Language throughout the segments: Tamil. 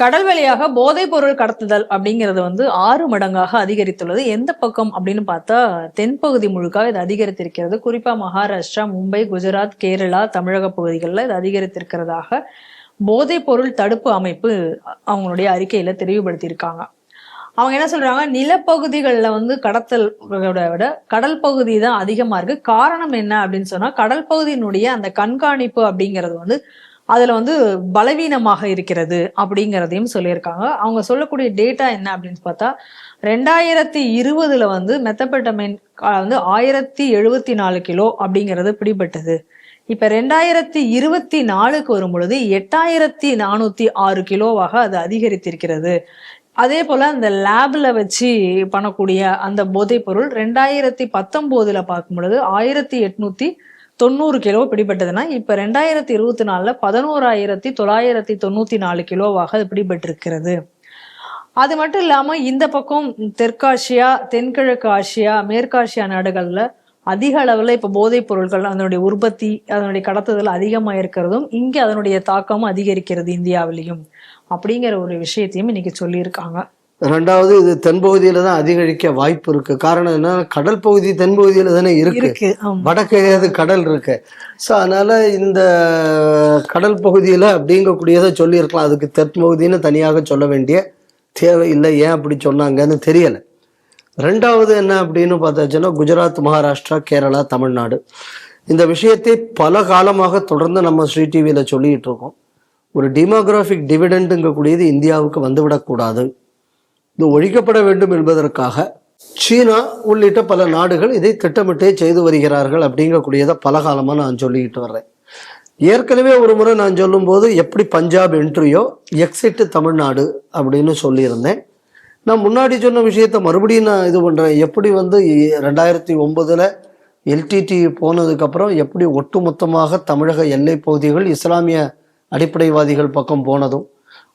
கடல் வழியாக போதைப் பொருள் கடத்துதல் அப்படிங்கிறது வந்து ஆறு மடங்காக அதிகரித்துள்ளது. எந்த பக்கம் அப்படின்னு பார்த்தா தென்பகுதி முழுக்க இது அதிகரித்திருக்கிறது. குறிப்பா மகாராஷ்டிரா மும்பை குஜராத் கேரளா தமிழக பகுதிகளில் இது அதிகரித்திருக்கிறதாக போதைப் பொருள் தடுப்பு அமைப்பு அவங்களுடைய அறிக்கையில தெளிவுபடுத்தியிருக்காங்க. அவங்க என்ன சொல்றாங்க? நிலப்பகுதிகளில் வந்து கடத்தல் விட கடல் பகுதி தான் அதிகமா இருக்கு. காரணம் என்ன அப்படின்னு சொன்னா கடல் பகுதியினுடைய அந்த கண்காணிப்பு அப்படிங்கிறது வந்து அதுல வந்து பலவீனமாக இருக்கிறது அப்படிங்கிறதையும் சொல்லியிருக்காங்க. அவங்க சொல்லக்கூடிய டேட்டா என்ன அப்படின்னு பார்த்தா ரெண்டாயிரத்தி இருபதுல வந்து மெத்தப்பட்டமைன் வந்து ஆயிரத்தி எழுபத்தி நாலு கிலோ அப்படிங்கிறது பிடிபட்டது. இப்ப ரெண்டாயிரத்தி இருபத்தி நாலுக்கு வரும் பொழுது எட்டாயிரத்தி நானூத்தி ஆறு கிலோவாக அது அதிகரித்திருக்கிறது. அதே போல அந்த லேப்ல வச்சு பண்ணக்கூடிய அந்த போதைப் பொருள் ரெண்டாயிரத்தி பத்தொன்பதுல பார்க்கும் பொழுது ஆயிரத்தி எட்நூத்தி தொண்ணூறு கிலோ பிடிபட்டதுன்னா இப்போ ரெண்டாயிரத்தி இருபத்தி நாலில் பதினோராயிரத்தி தொள்ளாயிரத்தி தொண்ணூற்றி நாலு கிலோவாக அது பிடிபட்டிருக்கிறது. அது மட்டும் இல்லாமல் இந்த பக்கம் தெற்காசியா தென்கிழக்கு ஆசியா மேற்காசியா நாடுகளில் அதிக அளவில் இப்போ போதைப் பொருட்கள் அதனுடைய உற்பத்தி அதனுடைய கடத்துதல் அதிகமாக இருக்கிறதும் இங்கே அதனுடைய தாக்கமும் அதிகரிக்கிறது இந்தியாவிலையும். அப்படிங்கிற ஒரு விஷயத்தையும் இன்னைக்கு சொல்லியிருக்காங்க. ரெண்டாவது இது தென்பகுதியில தான் அதிகரிக்க வாய்ப்பு இருக்கு. காரணம் என்ன கடல் பகுதி தென்பகுதியில தானே இருக்கு. வடக்கையாவது கடல் இருக்கு. ஸோ அதனால இந்த கடல் பகுதியில அப்படிங்கக்கூடியதை சொல்லியிருக்கலாம். அதுக்கு தெற்பகுதின்னு தனியாக சொல்ல வேண்டிய தேவை இல்லை ஏன் அப்படி சொன்னாங்கன்னு தெரியல. ரெண்டாவது என்ன அப்படின்னு பார்த்தாச்சுன்னா குஜராத் மகாராஷ்டிரா கேரளா தமிழ்நாடு. இந்த விஷயத்தை பல காலமாக தொடர்ந்து நம்ம ஸ்ரீ டிவியில சொல்லிட்டு இருக்கோம். ஒரு டிமோகிராஃபிக் டிவிடெண்டுங்கக்கூடியது இந்தியாவுக்கு வந்துவிடக்கூடாது. இது ஒழிக்கப்பட வேண்டும் என்பதற்காக சீனா உள்ளிட்ட பல நாடுகள் இதை திட்டமிட்டே செய்து வருகிறார்கள் அப்படிங்கக்கூடியதை பலகாலமாக நான் சொல்லிக்கிட்டு வர்றேன். ஏற்கனவே ஒரு முறை நான் சொல்லும்போது எப்படி பஞ்சாப் என்ட்ரியோ எக்ஸிட் தமிழ்நாடு அப்படின்னு சொல்லியிருந்தேன். நான் முன்னாடி சொன்ன விஷயத்த மறுபடியும் நான் இது பண்ணுறேன் எப்படி வந்து ரெண்டாயிரத்தி ஒம்பதில் எல்டிடி போனதுக்கப்புறம் எப்படி ஒட்டுமொத்தமாக தமிழக எல்லைப் பகுதிகள் இஸ்லாமிய அடிப்படைவாதிகள் பக்கம் போனதும்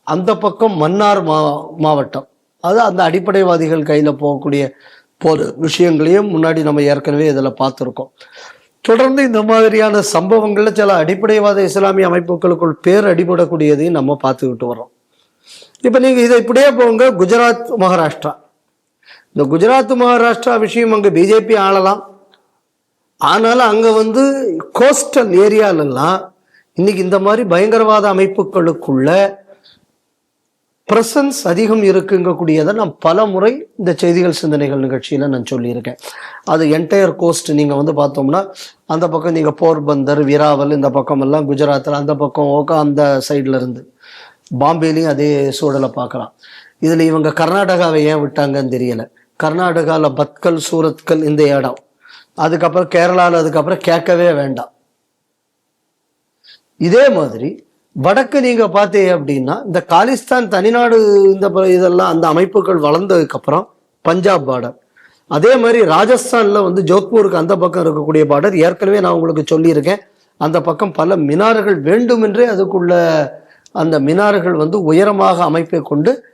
அந்த பக்கம் மன்னார் மா மாவட்டம். அது அந்த அடிப்படைவாதிகள் கையில் போகக்கூடிய போது விஷயங்களையும் முன்னாடி நம்ம ஏற்கனவே இதில் பார்த்துருக்கோம். தொடர்ந்து இந்த மாதிரியான சம்பவங்களில் சில அடிப்படைவாத இஸ்லாமிய அமைப்புகளுக்குள் பேர் அடிபடக்கூடியதையும் நம்ம பார்த்துக்கிட்டு வர்றோம். இப்போ நீங்கள் இதை இப்படியே போங்க குஜராத் மகாராஷ்டிரா. இந்த குஜராத் மகாராஷ்டிரா விஷயம் அங்கே பிஜேபி ஆளலாம். ஆனாலும் அங்கே வந்து கோஸ்டல் ஏரியாலெல்லாம் இன்னைக்கு இந்த மாதிரி பயங்கரவாத அமைப்புகளுக்குள்ள ப்ரெசன்ஸ் அதிகம் இருக்குங்கக்கூடியதை நான் பல முறை இந்த செய்திகள் சிந்தனைகள் நிகழ்ச்சியில் நான் சொல்லியிருக்கேன். அது என்டையர் கோஸ்ட் நீங்கள் வந்து பார்த்தோம்னா அந்த பக்கம் நீங்கள் போர்பந்தர் விராவல் இந்த பக்கம் எல்லாம் குஜராத்தில் அந்த பக்கம் ஓகா அந்த சைடில் இருந்து பாம்பேலையும் அதே சூழலை பார்க்கலாம். இதில் இவங்க கர்நாடகாவை ஏன் விட்டாங்கன்னு தெரியலை. கர்நாடகாவில் பத்கல் சூரத்கல் இந்த இடம். அதுக்கப்புறம் கேரளாவில் அதுக்கப்புறம் கேட்கவே வேண்டாம். இதே மாதிரி வடக்கு நீங்க பார்த்தீங்க அப்படின்னா இந்த காலிஸ்தான் தனிநாடு இந்த ப- இதெல்லாம் அந்த அமைப்புகள் வளர்ந்ததுக்கு அப்புறம் பஞ்சாப் பார்டர் அதே மாதிரி ராஜஸ்தான்ல வந்து ஜோத்பூருக்கு அந்த பக்கம் இருக்கக்கூடிய பார்டர் ஏற்கனவே நான் உங்களுக்கு சொல்லியிருக்கேன். அந்த பக்கம் பல மினார்கள் வேண்டுமென்றே அதுக்குள்ள அந்த மினார்கள் வந்து உயரமாக அமைப்பை கொண்டு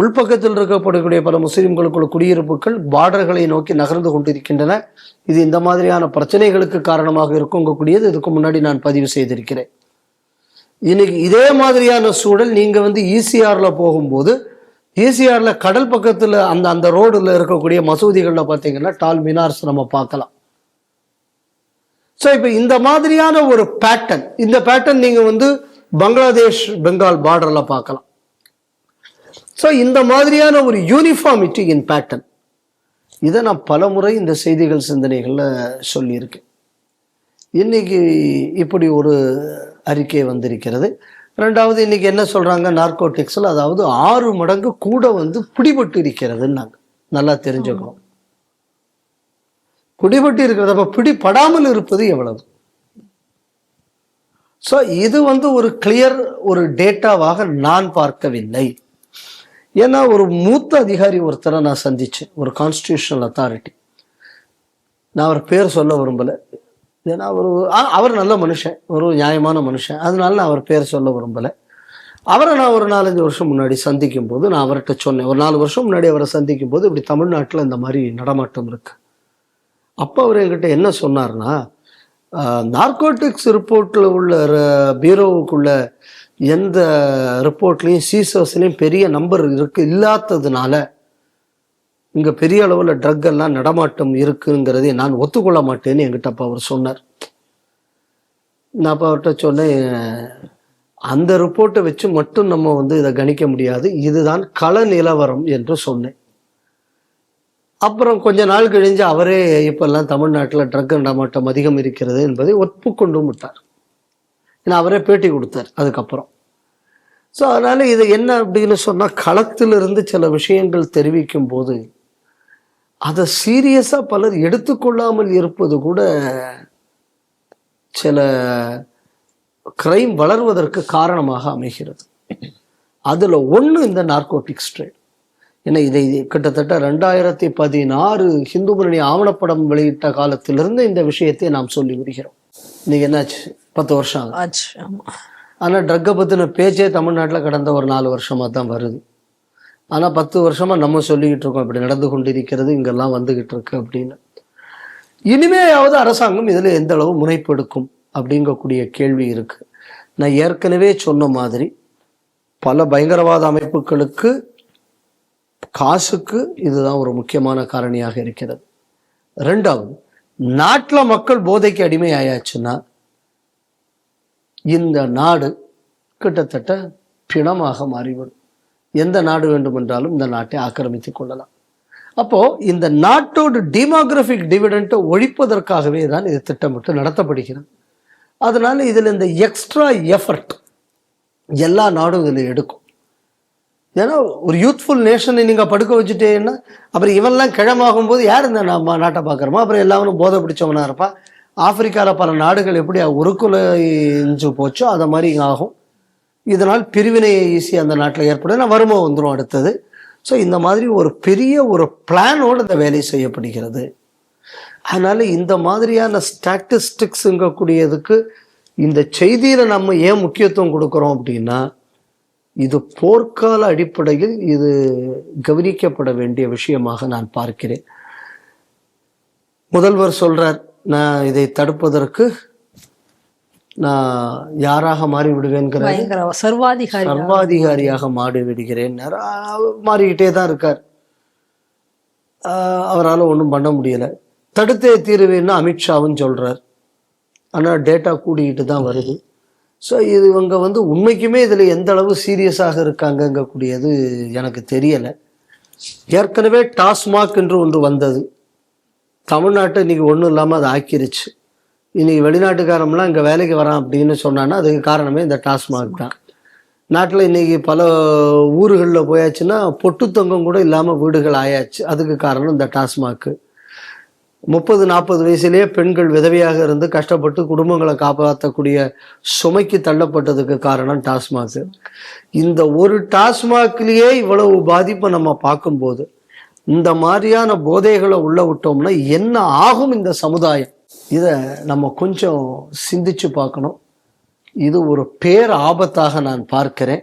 உள்பக்கத்தில் இருக்கக்கூடிய பல முஸ்லீம்களுக்குள்ள குடியிருப்புகள் பார்டர்களை நோக்கி நகர்ந்து கொண்டிருக்கின்றன. இது இந்த மாதிரியான பிரச்சனைகளுக்கு காரணமாக இருக்கக்கூடியது இதுக்கு முன்னாடி நான் பதிவு செய்திருக்கிறேன். இன்னைக்கு இதே மாதிரியான சூழல் நீங்கள் வந்து ஈசிஆரில் போகும்போது ஈசிஆரில் கடல் பக்கத்தில் அந்த அந்த ரோடில் இருக்கக்கூடிய மசூதிகளில் பார்த்தீங்கன்னா டால் மினார்ஸ் நம்ம பார்க்கலாம். ஸோ இப்போ இந்த மாதிரியான ஒரு பேட்டர்ன் இந்த பேட்டர்ன் நீங்கள் வந்து பங்களாதேஷ் பெங்கால் பார்டரில் பார்க்கலாம். ஸோ இந்த மாதிரியான ஒரு யூனிஃபார்மிட்டி இன் பேட்டர்ன் இதை நான் பலமுறை இந்த செய்திகள் சிந்தனைகளில் சொல்லியிருக்கேன். இன்னைக்கு இப்படி ஒரு அறிக்கை வந்திருக்கிறது. ரெண்டாவது இன்னைக்கு என்ன சொல்றாங்க? நார்கோட்டிக்ஸில் அதாவது ஆறு மடங்கு கூட வந்து பிடிபட்டு இருக்கிறதுன்னாங்க. நல்லா தெரிஞ்சுக்கணும். பிடிபட்டு இருக்கிறது பிடிபடாமல் இருப்பது எவ்வளவு? ஸோ இது வந்து ஒரு கிளியர் ஒரு டேட்டாவாக நான் பார்க்கவில்லை. ஏன்னா ஒரு மூத்த அதிகாரி ஒருத்தரை நான் சந்திச்சேன். ஒரு கான்ஸ்டியூஷனல் அத்தாரிட்டி நான் அவர் பேர் சொல்ல விரும்பலை. ஏன்னா அவர் அவர் நல்ல மனுஷன் ஒரு நியாயமான மனுஷன். அதனால நான் அவர் பேர் சொல்ல விரும்பலை. அவரை நான் ஒரு நாலஞ்சு வருஷம் முன்னாடி சந்திக்கும் போது நான் அவர்கிட்ட சொன்னேன். ஒரு நாலு வருஷம் முன்னாடி அவரை சந்திக்கும் போது இப்படி தமிழ்நாட்டில் இந்த மாதிரி நடமாட்டம் இருக்கு. அப்போ அவர் என்கிட்ட என்ன சொன்னார்னா நார்கோட்டிக்ஸ் ரிப்போர்ட்டில் உள்ள பீரோவுக்குள்ள எந்த ரிப்போர்ட்லேயும் சீசர்ஸ்லேயும் பெரிய நம்பர் இருக்கு இல்லாததுனால இங்கே பெரிய அளவில் ட்ரக் எல்லாம் நடமாட்டம் இருக்குங்கிறதை நான் ஒத்துக்கொள்ள மாட்டேன்னு என்கிட்ட அப்போ அவர் சொன்னார். நான் அப்போ அவர்கிட்ட சொன்னேன் அந்த ரிப்போர்ட்டை வச்சு மட்டும் நம்ம வந்து இதை கணிக்க முடியாது இதுதான் கள நிலவரம் என்று சொன்னேன். அப்புறம் கொஞ்ச நாள் கழிஞ்சு அவரே இப்பெல்லாம் தமிழ்நாட்டில் ட்ரக் நடமாட்டம் அதிகம் இருக்கிறது என்பதை ஒப்புக்கொண்டும் விட்டார். ஏன்னா அவரே பேட்டி கொடுத்தார் அதுக்கப்புறம். ஸோ அதனால் இது என்ன அப்படின்னு சொன்னால் களத்திலிருந்து சில விஷயங்கள் தெரிவிக்கும் போது அதை சீரியஸாக பலர் எடுத்துக்கொள்ளாமல் இருப்பது கூட சில கிரைம் வளர்வதற்கு காரணமாக அமைகிறது. அதில் ஒன்று இந்த நார்கோட்டிக்ஸ் ட்ரேட் ஏன்னா இதை கிட்டத்தட்ட ரெண்டாயிரத்தி பதினாறு ஹிந்து முன்னணி ஆவணப்படம் வெளியிட்ட காலத்திலிருந்து இந்த விஷயத்தை நாம் சொல்லி வருகிறோம். இன்னைக்கு என்னாச்சு? பத்து வருஷம் ஆகுது. ஆனால் ட்ரக்கை பற்றின பேச்சே தமிழ்நாட்டில் கடந்த ஒரு நாலு வருஷமாக தான் வருது. ஆனால் பத்து வருஷமாக நம்ம சொல்லிக்கிட்டு இருக்கோம் இப்படி நடந்து கொண்டிருக்கிறது இங்கெல்லாம் வந்துக்கிட்டு இருக்கு அப்படின்னு. இனிமேயாவது அரசாங்கம் இதில் எந்த அளவு முனைப்பெடுக்கும் அப்படிங்கக்கூடிய கேள்வி இருக்குது நான் ஏற்கனவே சொன்ன மாதிரி பல பயங்கரவாத அமைப்புகளுக்கு காசுக்கு இதுதான் ஒரு முக்கியமான காரணியாக இருக்கிறது. ரெண்டாவது நாட்டில் மக்கள் போதைக்கு அடிமை ஆயாச்சுன்னா இந்த நாடு கிட்டத்தட்ட பிணமாக மாறிவிடும். எந்த நாடு வேண்டுமென்றாலும் இந்த நாட்டை ஆக்கிரமித்துக் கொள்ளலாம். அப்போது இந்த நாட்டோட டிமோகிராபிக் டிவிடெண்ட்டை ஒழிப்பதற்காகவே தான் இது திட்டமிட்டு நடத்தப்படுகிறது. அதனால் இதில் இந்த எக்ஸ்ட்ரா எஃபர்ட் எல்லா நாடும் இதில் எடுக்கும். ஏன்னா ஒரு யூத்ஃபுல் நேஷனை நீங்கள் படுக்க வச்சுட்டேன்னா அப்புறம் இவெல்லாம் கிழமாகும் போது யார் இந்த நம்ம நாட்டை பார்க்குறோமோ அப்புறம் எல்லாரும் போதை பிடிச்சவனாக இருப்பான். ஆப்பிரிக்காவில் பல நாடுகள் எப்படி உருக்குலைஞ்சு போச்சோ அதை மாதிரி ஆகும். இதனால் பிரிவினை ஈஸி அந்த நாட்டில் ஏற்படும். ஏன்னா வந்துடும் அடுத்தது. ஸோ இந்த மாதிரி ஒரு பெரிய ஒரு பிளானோடு இந்த வேலை செய்யப்படுகிறது. அதனால் இந்த மாதிரியான ஸ்டாட்டிஸ்டிக்ஸுங்கக்கூடியதுக்கு இந்த செய்தியில் நம்ம ஏன் முக்கியத்துவம் கொடுக்குறோம் அப்படின்னா இது போர்க்கால அடிப்படையில் இது கவனிக்கப்பட வேண்டிய விஷயமாக நான் பார்க்கிறேன். முதல்வர் சொல்றார் நான் இதை தடுப்பதற்கு நான் யாராக மாறி விடுவேன்கிற சர்வாதிகாரி சர்வாதிகாரியாக மாறி விடுகிறேன் மாறிக்கிட்டே தான் இருக்கார். அவரால் ஒன்றும் பண்ண முடியல. தடுத்தே தீருவேன்னு அமித்ஷாவும் சொல்றார். ஆனால் டேட்டா கூடிக்கிட்டு தான் வருது. ஸோ இது இவங்க வந்து உண்மைக்குமே இதில் எந்த அளவு சீரியஸாக இருக்காங்கங்கக்கூடியது எனக்கு தெரியலை. ஏற்கனவே டாஸ்மாக் என்று ஒன்று வந்தது. தமிழ்நாட்டை இன்னைக்கு ஒன்றும் இல்லாமல் அதை ஆக்கிருச்சு. இன்றைக்கி வெளிநாட்டுக்காரம்லாம் இங்கே வேலைக்கு வரான் அப்படின்னு சொன்னான்னா அதுக்கு காரணமே இந்த டாஸ்மாக் தான். நாட்டில் இன்றைக்கி பல ஊர்களில் போயாச்சுன்னா பொட்டு தொங்கம் கூட இல்லாமல் வீடுகள் ஆயாச்சு. அதுக்கு காரணம் இந்த டாஸ்மாக்கு முப்பது நாற்பது வயசுலேயே பெண்கள் விதவையாக இருந்து கஷ்டப்பட்டு குடும்பங்களை காப்பாற்றக்கூடிய சுமைக்கு தள்ளப்பட்டதுக்கு காரணம் டாஸ்மாக். இந்த ஒரு டாஸ்மாக்லேயே இவ்வளவு பாதிப்பை நம்ம பார்க்கும்போது இந்த மாதிரியான போதைகளை உள்ள விட்டோம்னா என்ன ஆகும் இந்த சமுதாயம்? இதை நம்ம கொஞ்சம் சிந்திச்சு பார்க்கணும். இது ஒரு பேர் ஆபத்தாக நான் பார்க்கிறேன்.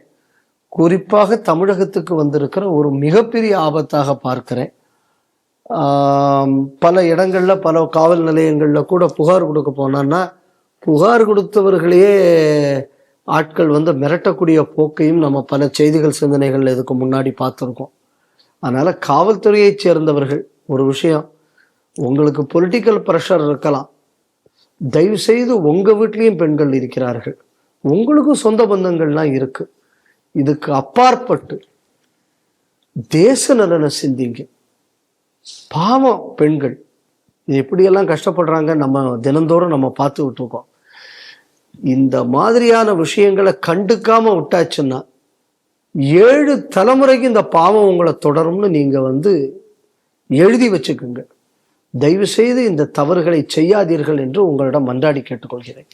குறிப்பாக தமிழகத்துக்கு வந்திருக்கிற ஒரு மிகப்பெரிய ஆபத்தாக பார்க்கிறேன். பல இடங்களில் பல காவல் நிலையங்களில் கூட புகார் கொடுக்க போனோன்னா புகார் கொடுத்தவர்களையே ஆட்கள் வந்து மிரட்டக்கூடிய போக்கையும் நம்ம பல செய்திகள் சிந்தனைகள் இதுக்கு முன்னாடி பார்த்துருக்கோம். அதனால் காவல்துறையைச் சேர்ந்தவர்கள் ஒரு விஷயம். உங்களுக்கு பொலிட்டிக்கல் ப்ரெஷர் இருக்கலாம். தயவுசெய்து உங்கள் வீட்லேயும் பெண்கள் இருக்கிறார்கள். உங்களுக்கும் சொந்த பந்தங்கள்லாம் இருக்கு. இதுக்கு அப்பாற்பட்டு தேச நலனை சிந்திங்க. பாவம் பெண்கள். இது எப்படியெல்லாம் கஷ்டப்படுறாங்க நம்ம தினந்தோறும் நம்ம பார்த்துக்கிட்டு இருக்கோம் இந்த மாதிரியான விஷயங்களை கண்டுக்காம விட்டாச்சுன்னா ஏழு தலைமுறைக்கு இந்த பாவம் உங்களை தொடரும்னு நீங்க வந்து எழுதி வச்சுக்கோங்க. தயவு செய்து இந்த தவறுகளை செய்யாதீர்கள் என்று உங்களிடம் மன்றாடி கேட்டுக்கொள்கிறேன்.